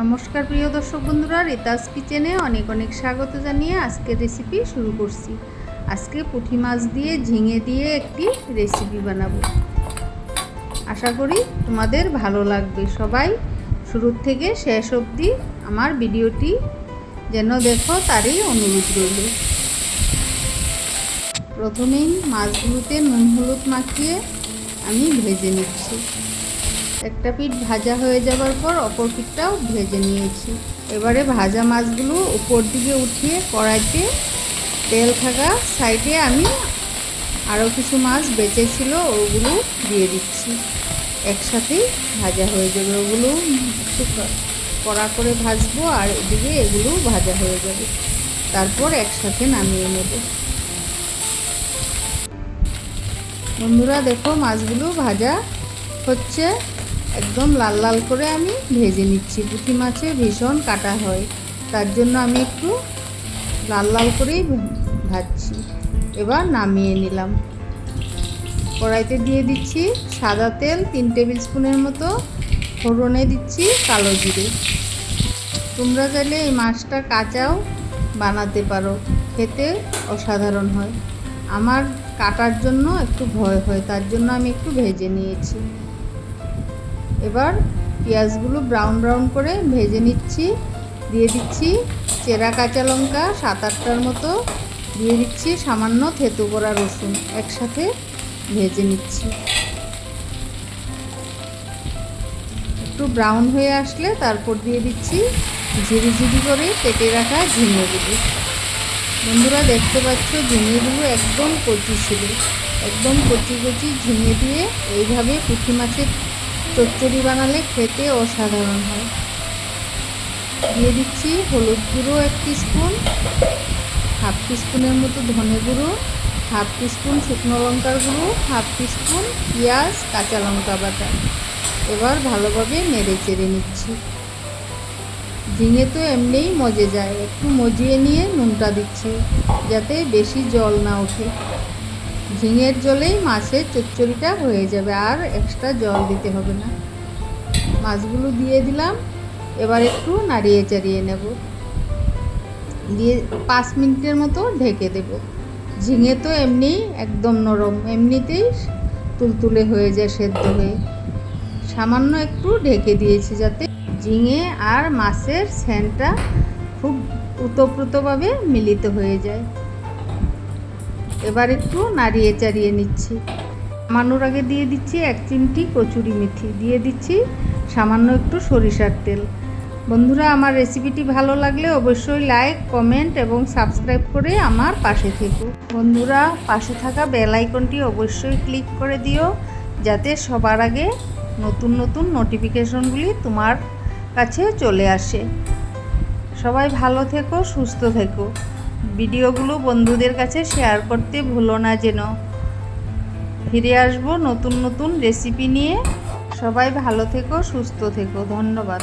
নমস্কার প্রিয় দর্শক বন্ধুরা, রিতাস কিচেনে অনেক অনেক স্বাগত জানিয়ে আজকের রেসিপি শুরু করছি। আজকে পুঁটি মাছ দিয়ে ঝিঙে দিয়ে একটি রেসিপি বানাবো। আশা করি তোমাদের ভালো লাগবে। সবাই শুরুর থেকে শেষ অবধি আমার ভিডিওটি যেন দেখো, তারই অনুরোধ রইল। প্রথমেই মাছগুলোতে নুন হলুদ মাখিয়ে আমি ভেজে নিচ্ছি। একটা পিঠ ভাজা হয়ে যাবার পর অপর পিঠটাও ভেজে নিয়েছি। এবারে ভাজা মাছগুলো উপর দিকে উঠিয়ে কড়াইতে তেল থাকা সাইডে আমি আরও কিছু মাছ বেঁচেছিল ওগুলো দিয়ে দিচ্ছি। একসাথেই ভাজা হয়ে যাবে, ওগুলো কড়া করে ভাজবো আর এদিকে এগুলো ভাজা হয়ে যাবে। তারপর একসাথে নামিয়ে নেব। বন্ধুরা, দেখো মাছগুলো ভাজা হচ্ছে। একদম লাল লাল করে আমি ভেজে নিচ্ছি। পুঁটি মাছে ভীষণ কাটা হয়। তার জন্য আমি একটু লাল লাল করেই ভাজছি। এবার নামিয়ে নিলাম। কড়াইতে দিয়ে দিচ্ছি সাদা তেল, তিন টেবিল স্পুনের মতো ফোড়নে দিচ্ছি কালো জিরে। তোমরা চাইলে এই মাছটা কাঁচাও বানাতে পারো। খেতে অসাধারণ হয়। আমার কাটার জন্য একটু ভয় হয়, তার জন্য আমি একটু ভেজে নিয়েছি। এবার পেঁয়াজগুলো ব্রাউন ব্রাউন করে ভেজে নিচ্ছি, দিয়ে দিচ্ছি চেরা কাঁচা লঙ্কা সাত আটটার মতো, দিয়ে দিচ্ছি সামান্য থেতু করা রসুন একসাথে ভেজে নিচ্ছি। একটু ব্রাউন হয়ে আসলে তারপর দিয়ে দিচ্ছি ঝিরি ঝিরি করে কেটে রাখা ঝিঙেগুলো। বন্ধুরা দেখতে পাচ্ছ ঝিঙেগুলো একদম কচি ছিল, একদম কচি কচি ঝিঙে দিয়ে এইভাবে পুঁটি মাছের চচ্চড়ি বানালে খেতে অসাধারণ হয়। দিয়ে দিচ্ছি হলুদ গুঁড়ো এক স্পুন হাফ স্পুনের মতো ধনে গুঁড়ো হাফ স্পুন শুকনো লঙ্কার গুঁড়ো হাফ স্পুন পেঁয়াজ, কাঁচা লঙ্কা বাটা। এবার ভালোভাবে নেড়ে চেড়ে নিচ্ছি। ঝিঙে তো এমনিই মজে যায়, একটু মজিয়ে নিয়ে নুনটা দিচ্ছি, যাতে বেশি জল না ওঠে। ঝিঙের জলেই মাছের চচ্চড়িটা হয়ে যাবে, আর এক্সট্রা জল দিতে হবে না। মাছগুলো দিয়ে দিলাম, এবার একটু নাড়িয়ে চাড়িয়ে নেব। দিয়ে পাঁচ মিনিটের মতো ঢেকে দেব। ঝিঙে তো এমনি একদম নরম, এমনিতেই তুলতুলে হয়ে যায় সেদ্ধ হয়ে। সামান্য একটু ঢেকে দিয়েছি যাতে ঝিঙে আর মাছের স্যানটা খুব উতপ্রুতভাবে মিলিত হয়ে যায়। এবার একটু নাড়িয়ে চাড়িয়ে নিচ্ছি। নামানোর আগে দিয়ে দিচ্ছি এক চিমটি কচুরি মেথি। দিয়ে দিচ্ছি সামান্য একটু সরিষার তেল। বন্ধুরা, আমার রেসিপিটি ভালো লাগলে অবশ্যই লাইক কমেন্ট এবং সাবস্ক্রাইব করে আমার পাশে থেকো। বন্ধুরা, পাশে থাকা বেল আইকনটি অবশ্যই ক্লিক করে দিও, যাতে সবার আগে নতুন নতুন নোটিফিকেশনগুলি তোমার কাছে চলে আসে। সবাই ভালো থেকো, সুস্থ থেকো। ভিডিওগুলো বন্ধুদের কাছে শেয়ার করতে ভুলো না যেন। ফিরে আসব নতুন নতুন রেসিপি নিয়ে। সবাই ভালো থেকো, সুস্থ থেকো। ধন্যবাদ।